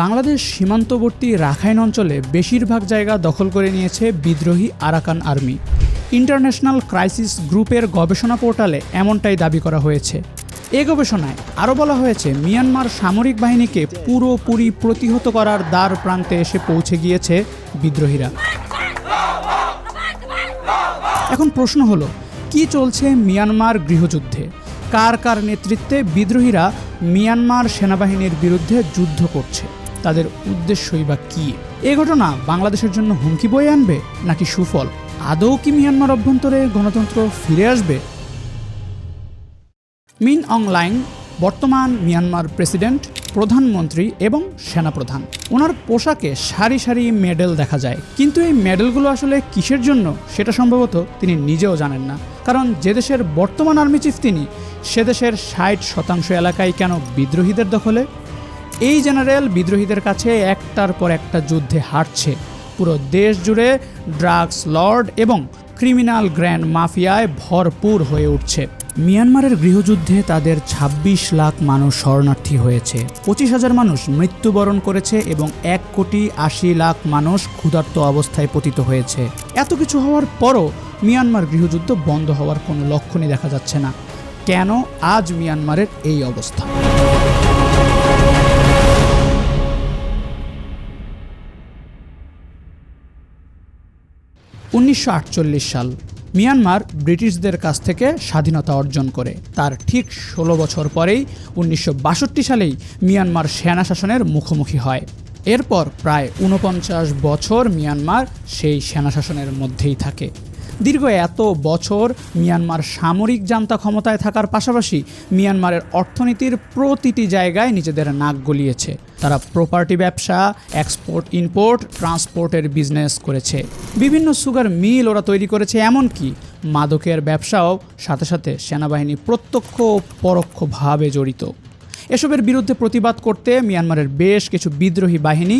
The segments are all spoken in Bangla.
বাংলাদেশ সীমান্তবর্তী রাখাইন অঞ্চলে বেশিরভাগ জায়গা দখল করে নিয়েছে বিদ্রোহী আরাকান আর্মি। ইন্টারন্যাশনাল ক্রাইসিস গ্রুপের গবেষণা পোর্টালে এমনটাই দাবি করা হয়েছে। এ গবেষণায় আরও বলা হয়েছে, মিয়ানমার সামরিক বাহিনীকে পুরোপুরি প্রতিহত করার দ্বার প্রান্তে এসে পৌঁছে গিয়েছে বিদ্রোহীরা। এখন প্রশ্ন হলো, কি চলছে মিয়ানমার গৃহযুদ্ধে? কার কার নেতৃত্বে বিদ্রোহীরা মিয়ানমার সেনাবাহিনীর বিরুদ্ধে যুদ্ধ করছে? তাদের উদ্দেশ্যই বা কী? এ ঘটনা বাংলাদেশের জন্য হুমকি বয়ে আনবে নাকি সুফল? আদৌ কি মিয়ানমার অভ্যন্তরে গণতন্ত্র ফিরে আসবে? মিন অংলাইং বর্তমান মিয়ানমার প্রেসিডেন্ট, প্রধানমন্ত্রী এবং সেনাপ্রধান। ওনার পোশাকে সারি সারি মেডেল দেখা যায়। কিন্তু এই মেডেলগুলো আসলে কিসের জন্য? সেটা সম্ভবত তিনি নিজেও জানেন না। কারণ যে দেশের বর্তমান আর্মি চিফ তিনি, সে দেশের ষাট শতাংশ এলাকায় কেন বিদ্রোহীদের দখলে? এই জেনারেল বিদ্রোহীদের কাছে একটার পর একটা যুদ্ধে হারছে। পুরো দেশ জুড়ে ড্রাগস লর্ড এবং ক্রিমিনাল গ্র্যান্ড মাফিয়ায় ভরপুর হয়ে উঠছে। মিয়ানমারের গৃহযুদ্ধে তাদের ২৬ লাখ মানুষ শরণার্থী হয়েছে। পঁচিশ হাজার মানুষ মৃত্যুবরণ করেছে এবং এক কোটি আশি লাখ মানুষ ক্ষুধার্ত অবস্থায় পতিত হয়েছে। এত কিছু হওয়ার পরও মিয়ানমার গৃহযুদ্ধ বন্ধ হওয়ার কোনো লক্ষণই দেখা যাচ্ছে না। কেন আজ মিয়ানমারের এই অবস্থা? উনিশশো আটচল্লিশ সাল মিয়ানমার ব্রিটিশদের কাছ থেকে স্বাধীনতা অর্জন করে। তার ঠিক ষোলো বছর পরেই উনিশশো বাষট্টি সালেই মিয়ানমার সেনা শাসনের মুখোমুখি হয়। এরপর প্রায় ঊনপঞ্চাশ বছর মিয়ানমার সেই সেনা শাসনের মধ্যেই থাকে। দীর্ঘ এত বছর মিয়ানমার সামরিক জান্তা ক্ষমতায় থাকার পাশাপাশি মিয়ানমারের অর্থনীতির প্রতিটি জায়গায় নিজেদের নাক গলিয়েছে। তারা প্রপার্টি ব্যবসা এক্সপোর্ট ইম্পোর্ট ট্রান্সপোর্টের বিজনেস করেছে। বিভিন্ন সুগার মিল ওরা তৈরি করেছে এমনকি মাদকের ব্যবসাও সাথে সাথে সেনাবাহিনী প্রত্যক্ষ ও পরোক্ষভাবে জড়িত। এসবের বিরুদ্ধে প্রতিবাদ করতে মিয়ানমারের বেশ কিছু বিদ্রোহী বাহিনী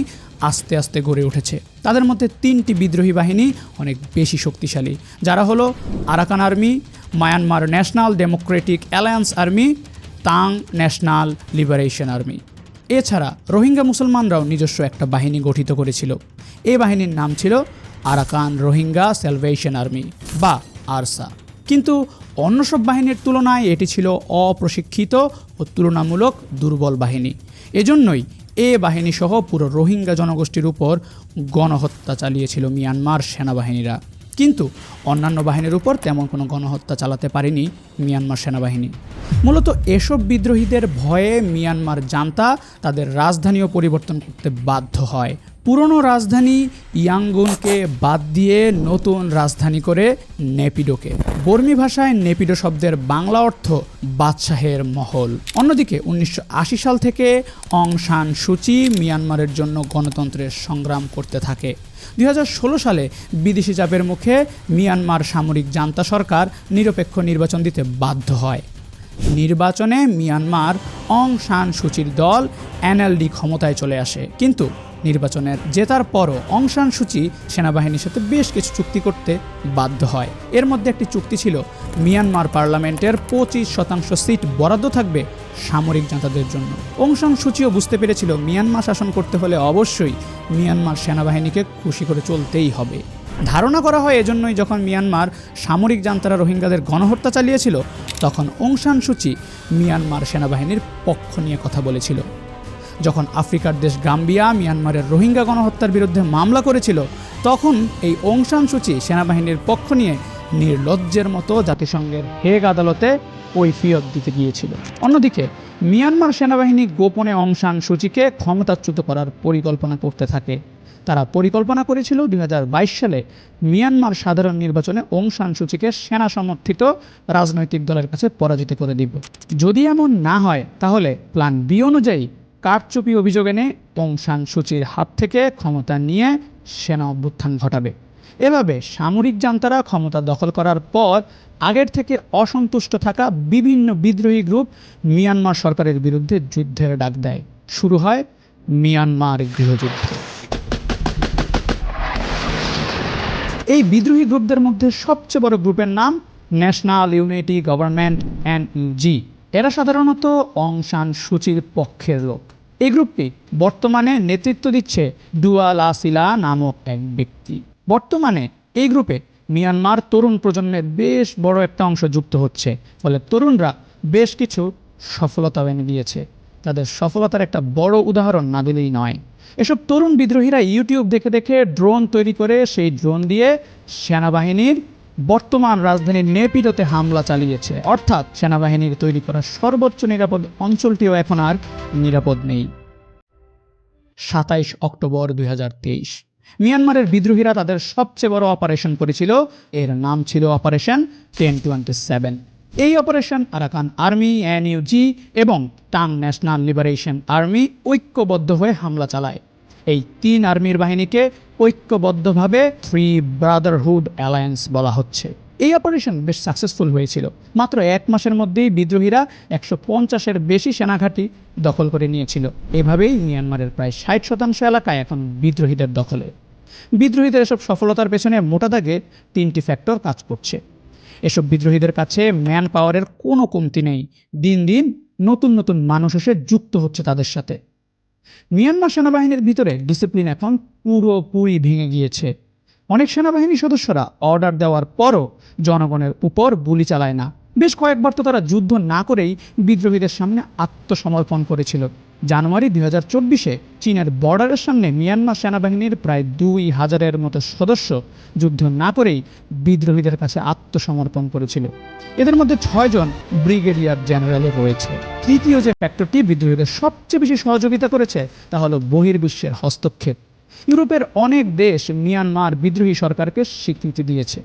আস্তে আস্তে গড়ে উঠেছে। তাদের মধ্যে তিনটি বিদ্রোহী বাহিনী অনেক বেশি শক্তিশালী, যারা হলো Arakan army, Myanmar national democratic alliance army, Ta'ang national liberation army. এছাড়া রোহিঙ্গা মুসলমানরাও নিজস্ব একটা বাহিনী গঠিত করেছিল। এই বাহিনীর নাম ছিল আরাকান রোহিঙ্গা স্যালভেশন আর্মি বা আরসা। কিন্তু অন্য সব বাহিনীর তুলনায় এটি ছিল অপ্রশিক্ষিত ও তুলনামূলক দুর্বল বাহিনী। এজন্যই এ বাহিনী সহ পুরো রোহিঙ্গা জনগোষ্ঠীর উপর গণহত্যা চালিয়েছিল মিয়ানমার সেনাবাহিনীরা। কিন্তু অন্যান্য বাহিনীর উপর তেমন কোনো গণহত্যা চালাতে পারেনি মিয়ানমার সেনাবাহিনী। মূলত এসব বিদ্রোহীদের ভয়ে মিয়ানমার জান্তা তাদের রাজধানীও পরিবর্তন করতে বাধ্য হয়। পুরনো রাজধানী ইয়াঙ্গুনকে বাদ দিয়ে নতুন রাজধানী করে নেপিডোকে। বর্মী ভাষায় নেপিডো শব্দের বাংলা অর্থ বাদশাহের মহল। অন্যদিকে উনিশশো আশি সাল থেকে অং সান সূচি মিয়ানমারের জন্য গণতন্ত্রের সংগ্রাম করতে থাকে। দুই হাজার ষোলো সালে বিদেশি চাপের মুখে মিয়ানমার সামরিক জান্তা সরকার নিরপেক্ষ নির্বাচন দিতে বাধ্য হয়। নির্বাচনে মিয়ানমার অং সান সূচির দল এনএলডি ক্ষমতায় চলে আসে। কিন্তু নির্বাচনের জেতার পরও অং সান সূচি সেনাবাহিনীর সাথে বেশ কিছু চুক্তি করতে বাধ্য হয়। এর মধ্যে একটি চুক্তি ছিল, মিয়ানমার পার্লামেন্টের পঁচিশ শতাংশ সিট বরাদ্দ থাকবে সামরিক জান্তাদের জন্য। অংশান সূচিও বুঝতে পেরেছিল, মিয়ানমার শাসন করতে হলে অবশ্যই মিয়ানমার সেনাবাহিনীকে খুশি করে চলতেই হবে। ধারণা করা হয়, এজন্যই যখন মিয়ানমার সামরিক জান্তারা রোহিঙ্গাদের গণহত্যা চালিয়েছিল, তখন অংশান সূচি মিয়ানমার সেনাবাহিনীর পক্ষ নিয়ে কথা বলেছিল। যখন আফ্রিকার দেশ গাম্বিয়া, মিয়ানমারের রোহিঙ্গা গণহত্যার বিরুদ্ধে মামলা করেছিল, তখন এই অংশান সূচি সেনাবাহিনীর পক্ষ নিয়ে নির্লজ্জের মতো জাতিসংঘের হেগ আদালতে কৈফিয়ত দিতে গিয়েছিল। অন্যদিকে, মিয়ানমার সেনাবাহিনী গোপনে অংশান সূচিকে ক্ষমতাচ্যুত করার পরিকল্পনা করতে থাকে। তারা পরিকল্পনা করেছিল দুই হাজার বাইশ সালে মিয়ানমার সাধারণ নির্বাচনে অং সান সূচিকে সেনা সমর্থিত রাজনৈতিক দলের কাছে পরাজিত করে দিব। যদি এমন না হয়, তাহলে প্ল্যান বি অনুযায়ী কারচুপি অভিযোগ এনে অং সান সূচির হাত থেকে ক্ষমতা নিয়ে সেনা অভ্যুত্থান ঘটাবে। এভাবে সামরিক জান্তারা ক্ষমতা দখল করার পর আগের থেকে অসন্তুষ্ট থাকা বিভিন্ন বিদ্রোহী গ্রুপ মিয়ানমার সরকারের বিরুদ্ধে যুদ্ধের ডাক দেয়। শুরু হয় মিয়ানমার গৃহযুদ্ধ। এই বিদ্রোহী গ্রুপদের মধ্যে সবচেয়ে বড় গ্রুপের নাম ন্যাশনাল ইউনিটি গভর্নমেন্ট জি এরা সাধারণত অংশান সূচির পক্ষের লোক। এই গ্রুপটি বর্তমানে নেতৃত্ব দিচ্ছে ডুয়াল আসিলা নামক এক ব্যক্তি। বর্তমানে এই গ্রুপে মিয়ানমার তরুণ প্রজন্মের বেশ বড় একটা অংশ যুক্ত হচ্ছে। ফলে তরুণরা বেশ কিছু সফলতা এনে দিয়েছে। তাদের সফলতার একটা বড় উদাহরণ না দিলেই নয়। এসব তরুণ বিদ্রোহীরা ইউটিউব দেখে দেখে ড্রোন তৈরি করে সেই ড্রোন দিয়ে সেনাবাহিনীর বর্তমান রাজধানীর নেপিডোতে হামলা চালিয়েছে। অর্থাৎ সেনাবাহিনীর তৈরি করা সর্বোচ্চ নিরাপদ অঞ্চলটিও এখন আর নিরাপদ নেই। সাতাইশ অক্টোবর দুই মিয়ানমারের বিদ্রোহীরা তাদের সবচেয়ে বড় অপারেশন করেছিল, এর নাম ছিল অপারেশন টেন টোয়েন্টি সেভেন। এই operation Arakan Army, N NUG এবং টাং ন্যাশনাল লিবারেশন আর্মি ঐক্যবদ্ধ হয়ে হামলা চালায়। এই তিন আর্মির বাহিনীকে ঐক্যবদ্ধভাবে ফ্রি ব্রাদারহুড অ্যালায়েন্স বলা হচ্ছে। এই অপারেশন বেশ সাকসেসফুল হয়েছিল। মাত্র এক মাসের মধ্যেই বিদ্রোহীরা একশো পঞ্চাশের বেশি সেনাঘাঁটি দখল করে নিয়েছিল। এভাবেই মিয়ানমারের প্রায় ষাট শতাংশ এলাকায় এখন বিদ্রোহীদের দখলে। বিদ্রোহীদের এসব সফলতার পেছনে মোটা দাগে তিনটি ফ্যাক্টর কাজ করছে। এসব বিদ্রোহীদের কাছে ম্যান পাওয়ারের কোনো কমতি নেই। দিন দিন নতুন নতুন মানুষ এসে যুক্ত হচ্ছে তাদের সাথে। মিয়ানমার সেনাবাহিনীর ভিতরে ডিসিপ্লিন এখন পুরোপুরি ভেঙে গিয়েছে। অনেক সেনাবাহিনী সদস্যরা অর্ডার দেওয়ার পরও জনগণের উপর গুলি চালায় না। বেশ কয়েকবার তো তারা যুদ্ধ না করেই বিদ্রোহীদের সামনে আত্মসমর্পণ করেছিল। জানুয়ারি দুই হাজার চব্বিশে চীনের বর্ডারের সামনে মিয়ানমার সেনাবাহিনীর প্রায় দুই হাজারের মতো সদস্য যুদ্ধ না করেই বিদ্রোহীদের কাছে আত্মসমর্পণ করেছিল। এদের মধ্যে ছয়জন ব্রিগেডিয়ার জেনারেলে রয়েছে। তৃতীয় যে ফ্যাক্টরটি বিদ্রোহীদের সবচেয়ে বেশি সহযোগিতা করেছে, তা হলো বহির্বিশ্বের হস্তক্ষেপ। ইউরোপের অনেক দেশ মিয়ানমার বিদ্রোহী সরকারকে স্বীকৃতি দিয়েছে।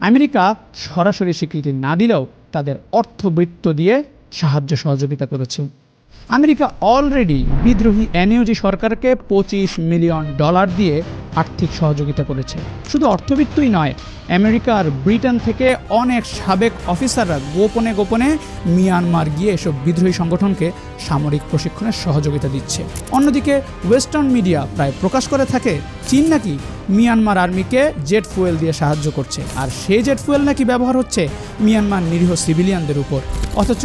আমেরিকা সরাসরি স্বীকৃতি না দিলেও তাদের অর্থবৃত্ত দিয়ে সাহায্য সহযোগিতা করেছে। আমেরিকা অলরেডি বিদ্রোহী এনইউজি সরকারকে পঁচিশ মিলিয়ন ডলার দিয়ে আর্থিক সহযোগিতা করেছে। শুধু অর্থবিত্তই নয় আমেরিকা আর ব্রিটেন থেকে অনেক সাবেক অফিসাররা গোপনে গোপনে মিয়ানমার গিয়ে এসব বিদ্রোহী সংগঠনকে সামরিক প্রশিক্ষণের সহযোগিতা দিচ্ছে। অন্যদিকে ওয়েস্টার্ন মিডিয়া প্রায় প্রকাশ করে থাকে, চীন নাকি মিয়ানমার আর্মিকে জেট ফুয়েল দিয়ে সাহায্য করছে, আর সেই জেট ফুয়েল নাকি ব্যবহার হচ্ছে মিয়ানমার নিরীহ সিভিলিয়ানদের উপর। অথচ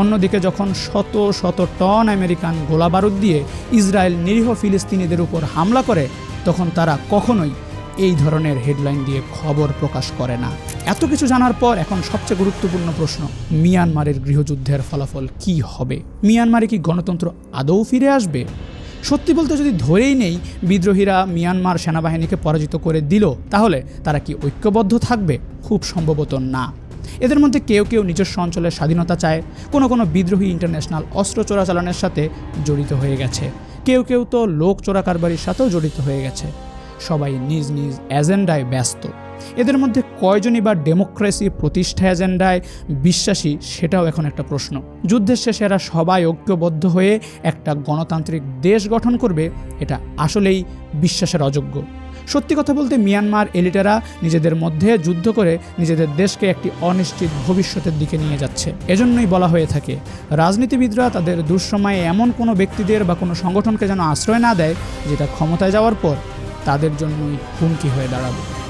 অন্যদিকে যখন শত শত টন আমেরিকান গোলাবারুদ দিয়ে ইসরায়েল নিরীহ ফিলিস্তিনিদের উপর হামলা করে, তখন তারা কখনোই এই ধরনের হেডলাইন দিয়ে খবর প্রকাশ করে না। এত কিছু জানার পর এখন সবচেয়ে গুরুত্বপূর্ণ প্রশ্ন, মিয়ানমারের গৃহযুদ্ধের ফলাফল কি হবে? মিয়ানমারে কি গণতন্ত্র আদৌ ফিরে আসবে? সত্যি বলতে যদি ধরেই নেই, বিদ্রোহীরা মিয়ানমার সেনাবাহিনীকে পরাজিত করে দিল, তাহলে তারা কি ঐক্যবদ্ধ থাকবে? খুব সম্ভবত না। এদের মধ্যে কেউ কেউ নিজস্ব অঞ্চলের স্বাধীনতা চায়, কোনো কোনো বিদ্রোহী ইন্টারন্যাশনাল অস্ত্র চোরাচালানের সাথে জড়িত হয়ে গেছে। কেউ কেউ তো লোক চোরা কারবারির সাথেও জড়িত হয়ে গেছে। সবাই নিজ নিজ এজেন্ডায় ব্যস্ত। এদের মধ্যে কয়জনই বা ডেমোক্রেসি প্রতিষ্ঠা এজেন্ডায় বিশ্বাসী সেটাও এখন একটা প্রশ্ন। যুদ্ধের শেষে এরা সবাই ঐক্যবদ্ধ হয়ে একটা গণতান্ত্রিক দেশ গঠন করবে, এটা আসলেই বিশ্বাসের অযোগ্য। সত্যি কথা বলতে মিয়ানমার এলিটেরা নিজেদের মধ্যে যুদ্ধ করে নিজেদের দেশকে একটি অনিশ্চিত ভবিষ্যতের দিকে নিয়ে যাচ্ছে। এজন্যই বলা হয়ে থাকে, রাজনীতিবিদরা তাদের দুঃসময়ে এমন কোনো ব্যক্তিদের বা কোনো সংগঠনকে যেন আশ্রয় না দেয়, যেটা ক্ষমতায় যাওয়ার পর তাদের জন্যই হুমকি হয়ে দাঁড়াবে।